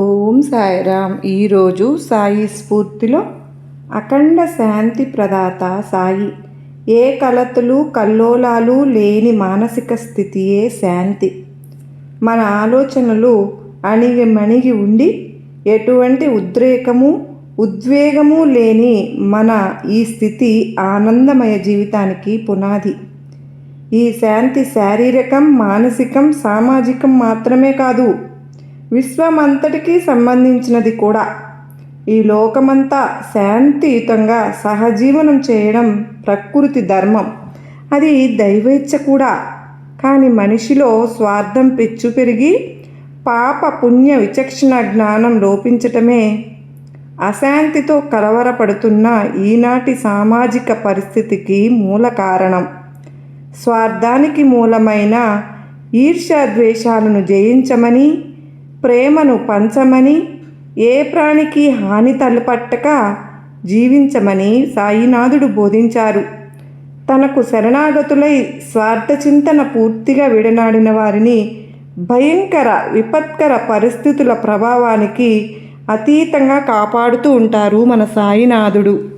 ఓం సాయిరామ్. ఈరోజు సాయి స్ఫూర్తిలో అఖండ శాంతి ప్రదాత సాయి. ఏ కలతలు కల్లోలాలు లేని మానసిక స్థితియే శాంతి. మన ఆలోచనలు అణిగి మణిగి ఉండి ఎటువంటి ఉద్రేకము ఉద్వేగము లేని మన ఈ స్థితి ఆనందమయ జీవితానికి పునాది. ఈ శాంతి శారీరకం మానసికం సామాజికం మాత్రమే కాదు విశ్వమంతటికీ సంబంధించినది కూడా. ఈ లోకమంతా శాంతియుతంగా సహజీవనం చేయడం ప్రకృతి ధర్మం. అది దైవేచ్ఛ కూడా. కానీ మనిషిలో స్వార్థం పెచ్చు పెరిగి పాప పుణ్య విచక్షణ జ్ఞానం లోపించటమే అశాంతితో కలవరపడుతున్న ఈనాటి సామాజిక పరిస్థితికి మూల కారణం. స్వార్థానికి మూలమైన ఈర్ష్యాద్వేషాలను జయించమని ప్రేమను పంచమని ఏ ప్రాణికి హాని తలపట్టక జీవించమని సాయినాథుడు బోధించారు. తనకు శరణాగతులై స్వార్థ చింతన పూర్తిగా విడనాడిన వారిని భయంకర విపత్కర పరిస్థితుల ప్రభావానికి అతీతంగా కాపాడుతూ ఉంటారు మన సాయినాథుడు.